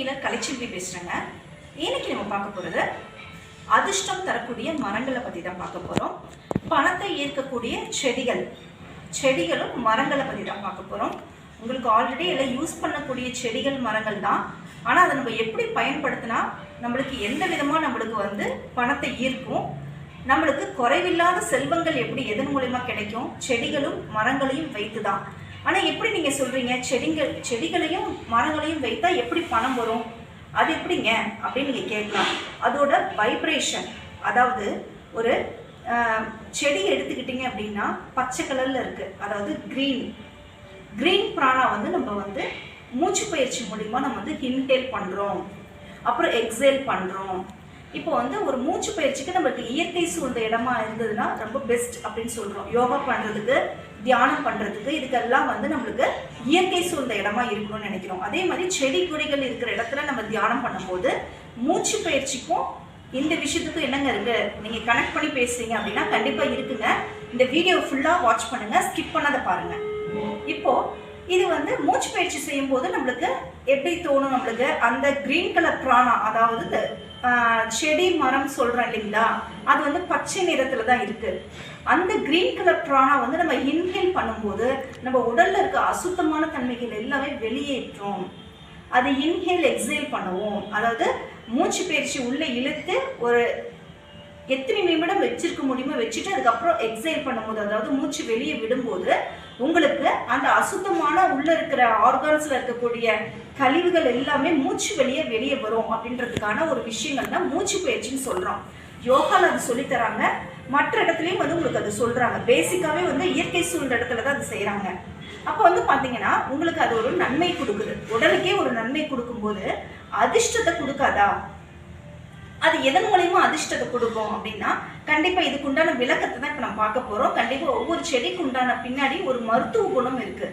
Astro healer Kalaiselvi பேசுகிறேங்க இன்னைக்கு நம்ம பார்க்க போகிறது அதிர்ஷ்டம் தரக்கூடிய மரங்களை பற்றி தான் பார்க்க போகிறோம் பணத்தை ஈர்க்கக்கூடிய செடிகள். செடிகளும் மரங்களை பற்றி தான் பார்க்க போகிறோம் உங்களுக்கு ஆல்ரெடி எல்லாம் யூஸ் பண்ணக்கூடிய செடிகள் மரங்கள் தான். ஆனால் அதை நம்ம எப்படி பயன்படுத்தினா நம்மளுக்கு எந்த விதமாக நம்மளுக்கு வந்து பணத்தை ஈர்க்கும்? நம்மளுக்கு குறைவில்லாத செல்வங்கள் எப்படி எதன் மூலயமா கிடைக்கும்? செடிகளும் மரங்களையும் வைத்து தான் ஆனால் எப்படி நீங்கள் சொல்கிறீங்க செடிகள் செடிகளையும் மரங்களையும் வைத்தால் எப்படி பணம் வரும்? அது எப்படிங்க? அப்படின்னு நீங்கள் கேட்கலாம். அதோட வைப்ரேஷன் அதாவது ஒரு செடி எடுத்துக்கிட்டீங்க அப்படின்னா பச்சை கலரில் இருக்குது அதாவது க்ரீன் க்ரீன் பிராணா வந்து நம்ம வந்து மூச்சு பயிற்சி மூலிமா நம்ம வந்து இன்ஹேல் பண்ணுறோம் அப்புறம் எக்ஸேல் பண்ணுறோம் இப்போ வந்து ஒரு மூச்சு பயிற்சிக்கு நம்மளுக்கு இயற்கை சூழ்ந்த இடமா இருந்ததுன்னா ரொம்ப பெஸ்ட் அப்படின்னு சொல்கிறோம் யோகா பண்ணுறதுக்கு தியானம் பண்ணுறதுக்கு இதுக்கெல்லாம் வந்து நம்மளுக்கு இயற்கை சூழ்ந்த இடமா இருக்கணும்னு நினைக்கிறோம். அதே மாதிரி செடி கொடிகள் இருக்கிற இடத்துல நம்ம தியானம் பண்ணும்போது மூச்சு பயிற்சிக்கும் இந்த விஷயத்துக்கும் என்னங்க இருக்கு? நீங்கள் கனெக்ட் பண்ணி பேசுறீங்க அப்படின்னா கண்டிப்பாக இருக்குங்க. இந்த வீடியோ ஃபுல்லாக வாட்ச் பண்ணுங்க. ஸ்கிப் பண்ணாத பாருங்க. இப்போ இது வந்து மூச்சு பயிற்சி செய்யும் போது நம்மளுக்கு எப்படி தோணும்? நம்மளுக்கு அந்த கிரீன் கலர் பிராணா அதாவது செடி மரம் சொல்றோம் இல்லைங்களா? அது வந்து பச்சை நிறத்துல தான் இருக்கு. அந்த கிரீன் கலர் பிராணா வந்து நம்ம இன்ஹேல் பண்ணும்போது நம்ம உடல்ல இருக்க அசுத்தமான தன்மைகள் எல்லாமே வெளியேற்றும். அது இன்ஹேல் எக்ஸேல் பண்ணுவோம். அதாவது மூச்சு பயிற்சி உள்ளே இழுத்து ஒரு எத்தனை நிமிடம் வச்சிருக்க முடியுமோ வச்சுட்டு அதுக்கப்புறம் எக்ஸைல் பண்ணும்போது அதாவது மூச்சு வெளியே விடும்போது உங்களுக்கு அந்த அசுத்தமான உள்ள இருக்கிற ஆர்கான்ஸ்ல இருக்கக்கூடிய கழிவுகள் எல்லாமே மூச்சு வெளியே வெளியே வரும் அப்படின்றதுக்கான ஒரு விஷயங்கள் தான் மூச்சு பயிற்சின்னு சொல்றோம். யோகால அது சொல்லித் தராங்க மற்ற இடத்துலயும் வந்து உங்களுக்கு அது சொல்றாங்க. பேசிக்காவே வந்து இயற்கை சூழ்ந்த இடத்துல தான் அது செய்யறாங்க அப்போ வந்து பாத்தீங்கன்னா உங்களுக்கு அது ஒரு நன்மை கொடுக்குது. உடலுக்கே ஒரு நன்மை கொடுக்கும்போது அதிர்ஷ்டத்தை கொடுக்காதா? அது எதன் மூலயமா அதிர்ஷ்டத்தை கொடுக்கும் அப்படின்னா கண்டிப்பா இதுக்கு உண்டான விளக்கத்தை தான் இப்ப நம்ம பார்க்க போறோம். கண்டிப்பா ஒவ்வொரு செடிக்கு உண்டான பின்னாடி ஒரு மருத்துவ குணம் இருக்கு.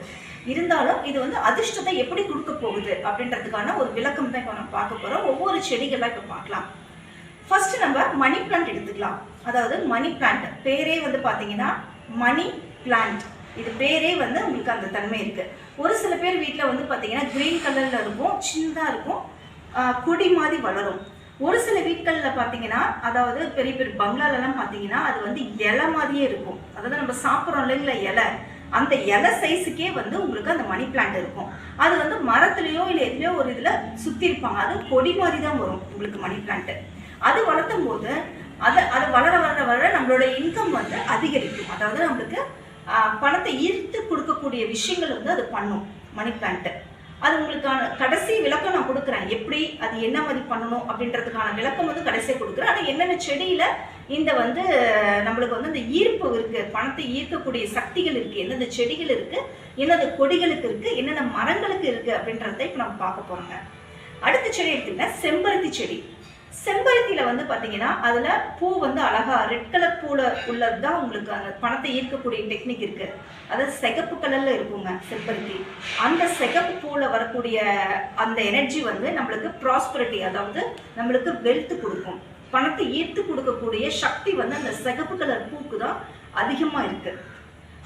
இருந்தாலும் இது வந்து அதிர்ஷ்டத்தை எப்படி கொடுக்க போகுது அப்படின்றதுக்கான ஒரு விளக்கம் தான் இப்ப நம்ம பார்க்க போறோம். ஒவ்வொரு செடிகளா இப்ப பார்க்கலாம். ஃபர்ஸ்ட் நம்ம மணி பிளான்ட் எடுத்துக்கலாம். அதாவது மணி பிளான்ட் பேரே வந்து பாத்தீங்கன்னா மணி பிளான்ட் இது பேரே வந்து உங்களுக்கு அந்த தன்மை இருக்கு. ஒரு சில பேர் வீட்டில் வந்து பார்த்தீங்கன்னா கிரீன் கலர்ல இருக்கும் சின்னதாக இருக்கும். கொடி மாதிரி வளரும். ஒரு சில வீட்களில் பார்த்தீங்கன்னா அதாவது பெரிய பெரிய பங்களாலெல்லாம் பார்த்தீங்கன்னா அது வந்து இலை மாதிரியே இருக்கும். அதாவது நம்ம சாப்பிட்றோம் இல்லைங்களா இலை. அந்த இலை சைஸுக்கே வந்து உங்களுக்கு அந்த மணி பிளான்ட் இருக்கும். அது வந்து மரத்துலயோ இல்லை எதுலையோ ஒரு இதில் சுற்றி இருப்பாங்க. அது கொடி மாதிரி தான் வரும் உங்களுக்கு மணி பிளான்ட் அது வளர்த்தும் போது அது அது வளர வளர வளர நம்மளோட இன்கம் வந்து அதிகரிக்கும். அதாவது நம்மளுக்கு பணத்தை ஈர்த்து கொடுக்கக்கூடிய விஷயங்கள் வந்து அது பண்ணும் மணி பிளான்ட்டு அது உங்களுக்கான கடைசி விளக்கம் நான் கொடுக்குறேன். எப்படி அது என்ன மாதிரி பண்ணணும் அப்படின்றதுக்கான விளக்கம் வந்து கடைசியாக கொடுக்குறேன். ஆனால் என்னென்ன செடியில் இந்த வந்து நம்மளுக்கு வந்து இந்த ஈர்ப்பு இருக்கு பணத்தை ஈர்க்கக்கூடிய சக்திகள் இருக்கு எந்தெந்த செடிகள் இருக்கு என்னென்ன கொடிகளுக்கு இருக்கு என்னென்ன மரங்களுக்கு இருக்கு அப்படின்றத இப்போ நம்ம பார்க்க போறோங்க. அடுத்த செடி எடுத்தீங்கன்னா செம்பருத்தி செடி. செம்பருத்தியில வந்து பாத்தீங்கன்னா அதுல பூ வந்து அழகா ரெட் கலர் பூல உள்ளது தான் உங்களுக்கு அந்த பணத்தை ஈர்க்கக்கூடிய டெக்னிக் இருக்கு. அதாவது சிகப்பு கலர்ல இருக்குங்க செம்பருத்தி. அந்த சிகப்பு பூல வரக்கூடிய அந்த எனர்ஜி வந்து நம்மளுக்கு ப்ராஸ்பரிட்டி அதாவது நம்மளுக்கு வெல்த் கொடுக்கும். பணத்தை ஈர்த்து கொடுக்கக்கூடிய சக்தி வந்து அந்த சிகப்பு கலர் பூக்கு தான் அதிகமா இருக்கு.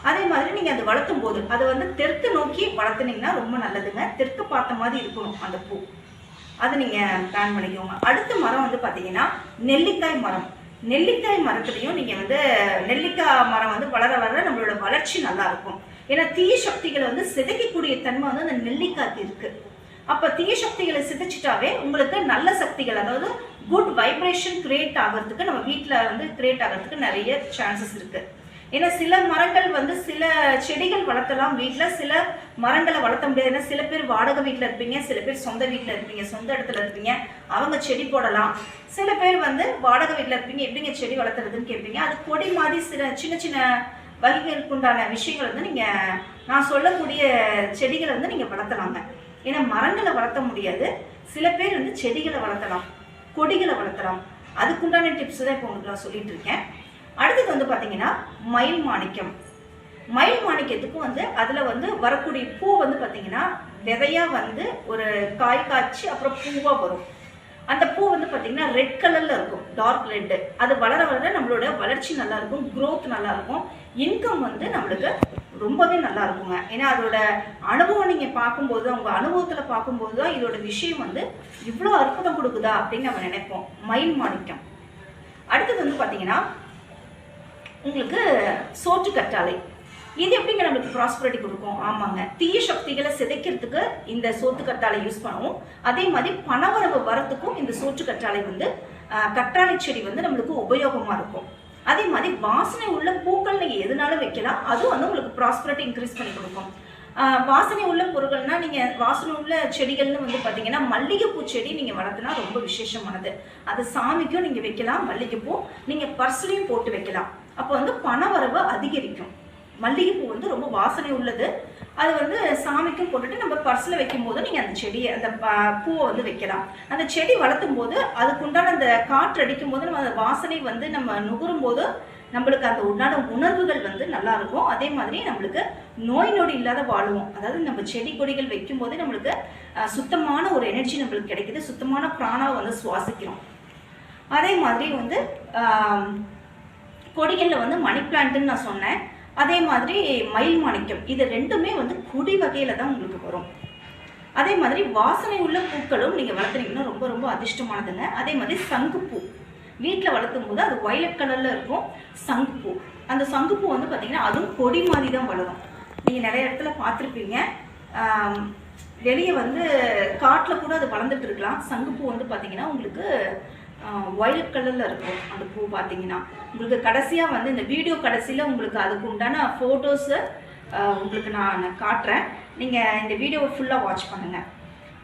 அதே மாதிரி நீங்க அதை வளர்த்தும் போது அதை வந்து தெற்கு நோக்கி வளர்த்துனீங்கன்னா ரொம்ப நல்லதுங்க. தெற்கு பார்த்த மாதிரி இருக்கணும் அந்த பூ. அதை நீங்கள் பிளான் பண்ணிக்கோங்க. அடுத்த மரம் வந்து பார்த்தீங்கன்னா நெல்லிக்காய் மரம். நெல்லிக்காய் மரத்துலையும் நீங்கள் வந்து நெல்லிக்காய் மரம் வந்து வளர வளர நம்மளோட வளர்ச்சி நல்லா இருக்கும். ஏன்னா தீய சக்திகளை வந்து சிதைக்கக்கூடிய தன்மை வந்து அந்த நெல்லிக்காய்க்கு இருக்குது அப்போ தீய சக்திகளை சிதைச்சிட்டாவே உங்களுக்கு நல்ல சக்திகள் அதாவது குட் வைப்ரேஷன் கிரியேட் ஆகிறதுக்கு நம்ம வீட்டில் வந்து கிரியேட் ஆகிறதுக்கு நிறைய சான்சஸ் இருக்குது ஏன்னா சில மரங்கள் வந்து சில செடிகள் வளர்த்தலாம் வீட்டில் சில மரங்களை வளர்த்த முடியாது. ஏன்னா சில பேர் வாடகை வீட்டில் இருப்பீங்க சில பேர் சொந்த வீட்டில் இருப்பீங்க சொந்த இடத்துல இருப்பீங்க. அவங்க செடி போடலாம். சில பேர் வந்து வாடகை வீட்டில் இருப்பீங்க எப்படிங்க செடி வளர்த்துறதுன்னு கேட்பீங்க. அது கொடி மாதிரி சில சின்ன சின்ன வகைகளுக்கு உண்டான விஷயங்கள் வந்து நீங்கள் நான் சொல்லக்கூடிய செடிகளை வந்து நீங்கள் வளர்த்தலாங்க. ஏன்னா மரங்களை வளர்த்த முடியாது. சில பேர் வந்து செடிகளை வளர்த்தலாம் கொடிகளை வளர்த்தலாம். அதுக்குண்டான டிப்ஸ் தான் இப்போ உங்களுக்கு நான் சொல்லிட்டு இருக்கேன். அடுத்தது வந்து பார்த்தீங்கன்னா மயில் மாணிக்கம். மயில் மாணிக்கத்துக்கு வந்து அதில் வந்து வரக்கூடிய பூ வந்து பார்த்தீங்கன்னா விதையா வந்து ஒரு காய் காய்ச்சி அப்புறம் பூவாக வரும். அந்த பூ வந்து பார்த்தீங்கன்னா ரெட் கலரில் இருக்கும் டார்க் ரெட்டு அது வளர வளர நம்மளோட வளர்ச்சி நல்லா இருக்கும் க்ரோத் நல்லா இருக்கும். இன்கம் வந்து நம்மளுக்கு ரொம்பவே நல்லா இருக்குங்க. ஏன்னா அதோட அனுபவம் நீங்கள் பார்க்கும்போது அவங்க அனுபவத்தில் பார்க்கும்போது தான் இதோட விஷயம் வந்து இவ்வளோ அற்புதம் கொடுக்குதா அப்படின்னு நம்ம நினைப்போம். மயில் மாணிக்கம். அடுத்தது வந்து பார்த்தீங்கன்னா உங்களுக்கு சோற்று கற்றாழை. இது எப்படிங்க நம்மளுக்கு ப்ராஸ்பரிட்டி கொடுக்கும்? ஆமாங்க. தீய சக்திகளை சிதைக்கிறதுக்கு இந்த சோத்து கற்றாழை யூஸ் பண்ணுவோம். அதே மாதிரி பணவரவு வரத்துக்கும் இந்த சோற்று கற்றாலை வந்து கற்றாழை செடி வந்து நம்மளுக்கு உபயோகமாக இருக்கும். அதே மாதிரி வாசனை உள்ள பூக்கள் நீங்கள் எதுனாலும் வைக்கலாம். அதுவும் வந்து உங்களுக்கு ப்ராஸ்பரிட்டி இன்க்ரீஸ் பண்ணி கொடுக்கும். வாசனை உள்ள பொருட்கள்னா நீங்கள் வாசனை உள்ள செடிகள்னு வந்து பார்த்தீங்கன்னா மல்லிகைப்பூ செடி நீங்கள் வளர்த்துனா ரொம்ப விசேஷமானது. அது சாமிக்கும் நீங்கள் வைக்கலாம் மல்லிகைப்பூ. நீங்கள் பர்ஸ்லையும் போட்டு வைக்கலாம். அப்போ வந்து பணவரவு அதிகரிக்கும். மல்லிகைப்பூ வந்து ரொம்ப வாசனை உள்ளது. அது வந்து சாமிக்கும் போட்டுட்டு நம்ம பர்ஸில் வைக்கும் போது நீங்கள் அந்த செடியை அந்த ப- பூவை வந்து வைக்கலாம். அந்த செடி வளர்த்தும் போது அதுக்கு உண்டான அந்த காற்று அடிக்கும் போது நம்ம அந்த வாசனை வந்து நம்ம நுகரும் போது நம்மளுக்கு அந்த உண்டான உணர்வுகள் வந்து நல்லா இருக்கும். அதே மாதிரி நம்மளுக்கு நோய் நொடி இல்லாத வாழுவோம். அதாவது நம்ம செடி கொடிகள் வைக்கும் போது நம்மளுக்கு சுத்தமான ஒரு எனர்ஜி நம்மளுக்கு கிடைக்குது. சுத்தமான பிராணாவை வந்து சுவாசிக்கிறோம். அதே மாதிரி வந்து கொடிகளில் வந்து மணி பிளான்ட்டுன்னு நான் சொன்னேன். அதே மாதிரி மயில் மாணிக்கம். இது ரெண்டுமே வந்து கொடி வகையில் தான் உங்களுக்கு வரும். அதே மாதிரி வாசனை உள்ள பூக்களும் நீங்கள் வளர்த்துனீங்கன்னா ரொம்ப ரொம்ப அதிர்ஷ்டமானதுங்க. அதே மாதிரி சங்குப்பூ. வீட்டில் வளர்த்தும் போது அது ஒயலட் கலரில் இருக்கும். சங்குப்பூ. அந்த சங்குப்பூ வந்து பார்த்தீங்கன்னா அதுவும் கொடி மாதிரி தான் வளரும். நீங்கள் நிறைய இடத்துல பார்த்துருப்பீங்க. வெளியே வந்து காட்டில் கூட அது வளர்ந்துட்டு இருக்கலாம். சங்குப்பூ வந்து பார்த்தீங்கன்னா உங்களுக்கு வயலட் கலரில் இருக்கும் அந்த பூ பார்த்தீங்கன்னா. உங்களுக்கு கடைசியாக வந்து இந்த வீடியோ கடைசியில் உங்களுக்கு அதுக்கு உண்டான ஃபோட்டோஸை உங்களுக்கு நான் காட்டுறேன். நீங்கள் இந்த வீடியோவை ஃபுல்லாக வாட்ச் பண்ணுங்கள்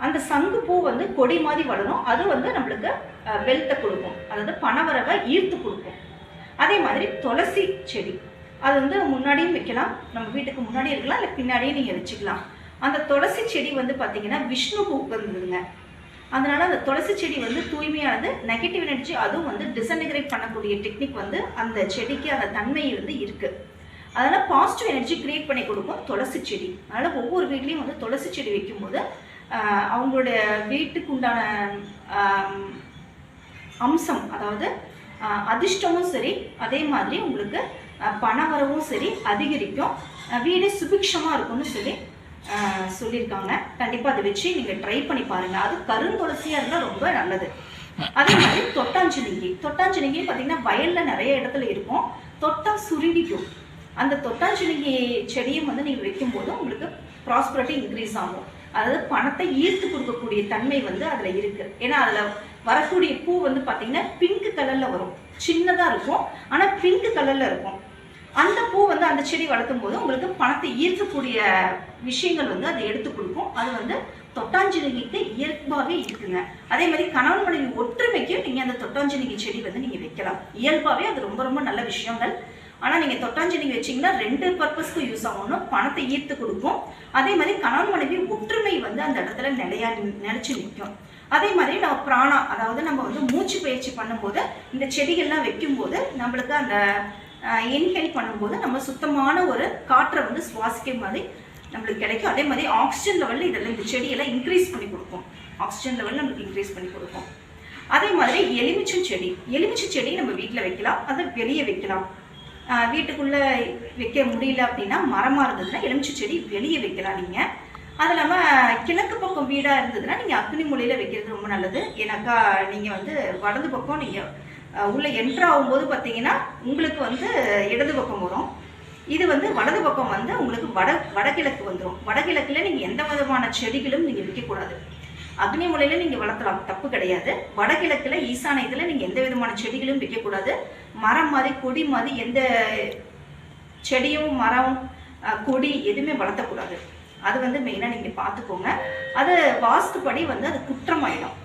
அந்த சங்கு பூ வந்து கொடி மாதிரி வளரும். அது வந்து நம்மளுக்கு வெல்த்தை கொடுக்கும். அதாவது பணவரவை ஈர்த்து கொடுக்கும். அதே மாதிரி துளசி செடி. அது வந்து முன்னாடியும் வைக்கலாம். நம்ம வீட்டுக்கு முன்னாடியும் இருக்கலாம். இல்லை பின்னாடியும் நீங்கள் வச்சுக்கலாம். அந்த துளசி செடி வந்து பார்த்தீங்கன்னா விஷ்ணு பூ வந்துருங்க அதனால அந்த துளசி செடி வந்து தூய்மையானது நெகட்டிவ் எனர்ஜி அதுவும் வந்து டிசன்டிகிரேட் பண்ணக்கூடிய டெக்னிக் வந்து அந்த செடிக்கு அந்த தன்மை வந்து இருக்கு. அதனால பாசிட்டிவ் எனர்ஜி கிரியேட் பண்ணி கொடுக்கும் துளசி செடி. அதனால ஒவ்வொரு வீட்லேயும் வந்து துளசி செடி வைக்கும்போது அவங்களுடைய அவங்களோட வீட்டுக்கு உண்டான அம்சம் அதாவது அதிர்ஷ்டமும் சரி அதே மாதிரி உங்களுக்கு பணவரவும் சரி அதிகரிக்கும். வீடு சுபிக்ஷமாக இருக்கும்னு சொல்லி சொல்லியிருக்காங்க. கண்டிப்பாக அதை வச்சு நீங்கள் ட்ரை பண்ணி பாருங்கள் அது கருந்துளசியாக இருந்தால் ரொம்ப நல்லது. அதே மாதிரி தொட்டாஞ்சிலிங்கி தொட்டாஞ்சிலிங்கி பார்த்தீங்கன்னா வயலில் நிறைய இடத்துல இருக்கும். தொட்டா சுருங்கிக்கும் அந்த தொட்டாஞ்சிலிங்கி செடியும் வந்து நீங்கள் வைக்கும்போது உங்களுக்கு ப்ராஸ்பரிட்டி இன்க்ரீஸ் ஆகும். அதாவது பணத்தை ஈர்த்து கொடுக்கக்கூடிய தன்மை வந்து அதில் இருக்குது ஏன்னா அதில் வரக்கூடிய பூ வந்து பார்த்தீங்கன்னா பிங்க் கலரில் வரும். சின்னதாக இருக்கும். ஆனால் பிங்க் கலரில் இருக்கும். அந்த பூ வந்து அந்த செடி வளர்த்தும் போது உங்களுக்கு பணத்தை ஈர்க்கக்கூடிய விஷயங்கள் வந்து அதை எடுத்து கொடுக்கும். அது வந்து தொட்டாஞ்சிலிகைக்கு இயல்பாகவே இருக்குங்க. அதே மாதிரி கணவன் மனைவி ஒற்றுமைக்கு நீங்கள் அந்த தொட்டாஞ்சிலிகை செடி வந்து நீங்கள் வைக்கலாம். இயல்பாகவே அது ரொம்ப ரொம்ப நல்ல விஷயங்கள். ஆனால் நீங்கள் தொட்டாஞ்சிலிகை வச்சிங்கன்னா ரெண்டு பர்பஸ்க்கு யூஸ் ஆகணும் பணத்தை ஈர்த்து கொடுக்கும். அதே மாதிரி கணவன் மனைவி ஒற்றுமை வந்து அந்த இடத்துல நிலையா நிலைச்சு நிற்கும். அதே மாதிரி நம்ம பிராணா அதாவது நம்ம வந்து மூச்சு பயிற்சி பண்ணும்போது இந்த செடிகள்லாம் வைக்கும்போது நம்மளுக்கு அந்த இன்ஹேல் பண்ணும்போது நம்ம சுத்தமான ஒரு காற்றை வந்து சுவாசிக்க மாதிரி நம்மளுக்கு கிடைக்கும். அதே மாதிரி ஆக்சிஜன் லெவலில் இதெல்லாம் இந்த செடியெல்லாம் இன்க்ரீஸ் பண்ணி கொடுக்கும். ஆக்சிஜன் லெவல் நம்மளுக்கு இன்க்ரீஸ் பண்ணி கொடுக்கும். அதே மாதிரி எலுமிச்சம் செடி. எலுமிச்சை செடி நம்ம வீட்டில் வைக்கலாம். அதை வெளியே வைக்கலாம். வீட்டுக்குள்ளே வைக்க முடியல அப்படின்னா மரமாக இருந்ததுன்னா எலுமிச்சை செடி வெளியே வைக்கலாம் நீங்கள் அது இல்லாமல் கிழக்கு பக்கம் வீடாக இருந்ததுன்னா நீங்கள் அக்னி மூலையில் வைக்கிறது ரொம்ப நல்லது. ஏன்னாக்கா நீங்கள் வந்து வடது பக்கம் நீங்கள் உள்ளே என்ட்ரு ஆகும்போது பார்த்தீங்கன்னா உங்களுக்கு வந்து இடது பக்கம் வரும். இது வந்து வலது பக்கம் வந்து உங்களுக்கு வட வடகிழக்கு வந்துடும் வடகிழக்கில் நீங்கள் எந்த விதமான செடிகளும் நீங்கள் விற்கக்கூடாது. அக்னி மூலையில் நீங்கள் வளர்த்தலாம். தப்பு கிடையாது. வடகிழக்குல ஈசானியத்தில் நீங்கள் எந்த விதமான செடிகளும் வைக்கக்கூடாது மரம் மாதிரி கொடி மாதிரி எந்த செடியும் மரம் கொடி எதுவுமே வளர்த்தக்கூடாது. அது வந்து மெயினாக நீங்கள் பார்த்துக்கோங்க. அது வாஸ்துப்படி வந்து அது குற்றமாயிடும்.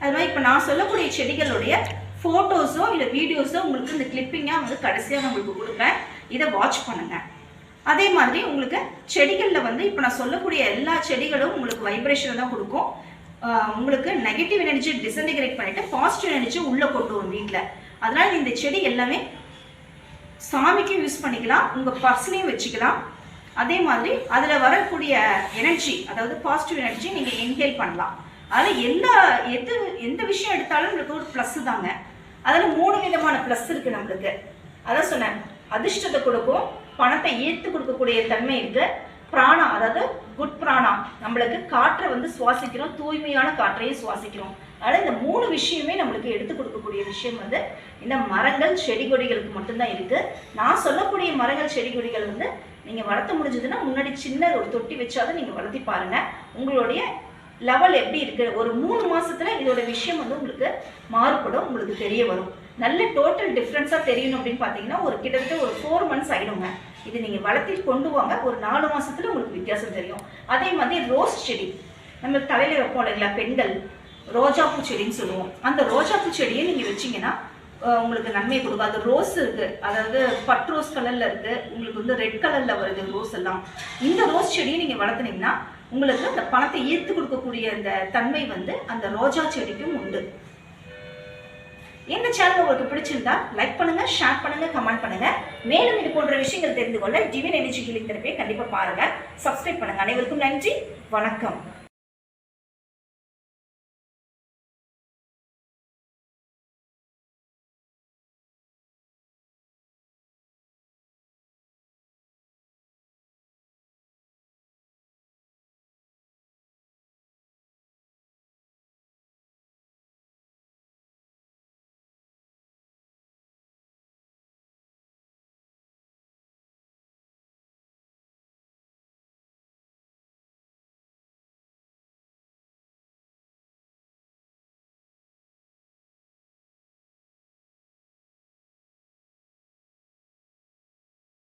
அது மாதிரி இப்போ நான் சொல்லக்கூடிய செடிகளுடைய ஃபோட்டோஸோ இல்லை வீடியோஸோ உங்களுக்கு இந்த கிளிப்பிங்காக வந்து கடைசியாக நான் உங்களுக்கு கொடுப்பேன். இதை வாட்ச் பண்ணுங்கள் அதே மாதிரி உங்களுக்கு செடிகளில் வந்து இப்போ நான் சொல்லக்கூடிய எல்லா செடிகளும் உங்களுக்கு வைப்ரேஷன் தான் கொடுக்கும். உங்களுக்கு நெகட்டிவ் எனர்ஜி டிசன்டிகிரேட் பண்ணிட்டு பாசிட்டிவ் எனர்ஜி உள்ளே கொண்டு வரும் வீட்டில் அதனால் இந்த செடி எல்லாமே சாமிக்கும் யூஸ் பண்ணிக்கலாம். உங்கள் பர்சனையும் வச்சுக்கலாம். அதே மாதிரி அதில் வரக்கூடிய எனர்ஜி அதாவது பாசிட்டிவ் எனர்ஜி நீங்கள் இன்ஹேல் பண்ணலாம். அதில் எல்லா எது எந்த விஷயம் எடுத்தாலும் நம்மளுக்கு ஒரு ப்ளஸ் தாங்க. அதில் மூணு விதமான ப்ளஸ் இருக்குது நம்மளுக்கு. அதான் சொன்னேன். அதிர்ஷ்டத்தை கொடுக்கும் பணத்தை ஈர்த்து கொடுக்கக்கூடிய தன்மை இருக்கு. பிராணா அதாவது குட் பிராணா. நம்மளுக்கு காற்றை வந்து சுவாசிக்கிறோம் தூய்மையான காற்றையும் சுவாசிக்கிறோம். அதனால இந்த மூணு விஷயமே நம்மளுக்கு எடுத்து கொடுக்கக்கூடிய விஷயம் வந்து இந்த மரங்கள் செடி கொடிகளுக்கு மட்டும்தான் இருக்கு. நான் சொல்லக்கூடிய மரங்கள் செடி கொடிகள் வந்து நீங்க வளர்த்த முடிஞ்சதுன்னா முன்னாடி சின்ன ஒரு தொட்டி வச்சாவது நீங்க வளர்த்தி பாருங்க. உங்களுடைய லெவல் எப்படி இருக்கு? ஒரு மூணு மாசத்துல இதோட விஷயம் வந்து உங்களுக்கு மாறுபடும் உங்களுக்கு தெரிய வரும். நல்ல டோட்டல் டிஃப்ரென்ஸாக தெரியணும் அப்படின்னு பார்த்தீங்கன்னா ஒரு கிட்டத்தட்ட ஒரு ஃபோர் மந்த்ஸ் ஆயிடுங்க. இது நீங்கள் வளர்த்தி கொண்டு வாங்க. ஒரு நாலு மாசத்துல உங்களுக்கு வித்தியாசம் தெரியும். அதே மாதிரி ரோஸ் செடி. நம்ம தலையில வைப்போம் இல்லைங்களா பெண்கள்? ரோஜாப்பூ செடின்னு சொல்லுவோம். அந்த ரோஜாப்பூ செடியை நீங்கள் வச்சீங்கன்னா உங்களுக்கு நன்மை கொடுக்கும். அது ரோஸ் இருக்கு. அதாவது பட் ரோஸ் கலர்ல இருக்கு. உங்களுக்கு வந்து ரெட் கலர்ல வருது ரோஸ் எல்லாம். இந்த ரோஸ் செடியை நீங்க வளர்த்துனீங்கன்னா உங்களுக்கு அந்த பணத்தை ஈர்த்து கொடுக்கக்கூடிய அந்த தன்மை வந்து அந்த ரோஜா செடிக்கும் உண்டு. எங்க சேனல் உங்களுக்கு பிடிச்சிருந்தா லைக் பண்ணுங்க ஷேர் பண்ணுங்க கமெண்ட் பண்ணுங்க. மேலும் இது போன்ற விஷயங்கள் தெரிந்து கொள்ள டிவின் எனர்ஜி ஹீலிங் தெரப்பியை கண்டிப்பா பாருங்க. சப்ஸ்கிரைப் பண்ணுங்க. அனைவருக்கும் நன்றி. வணக்கம்.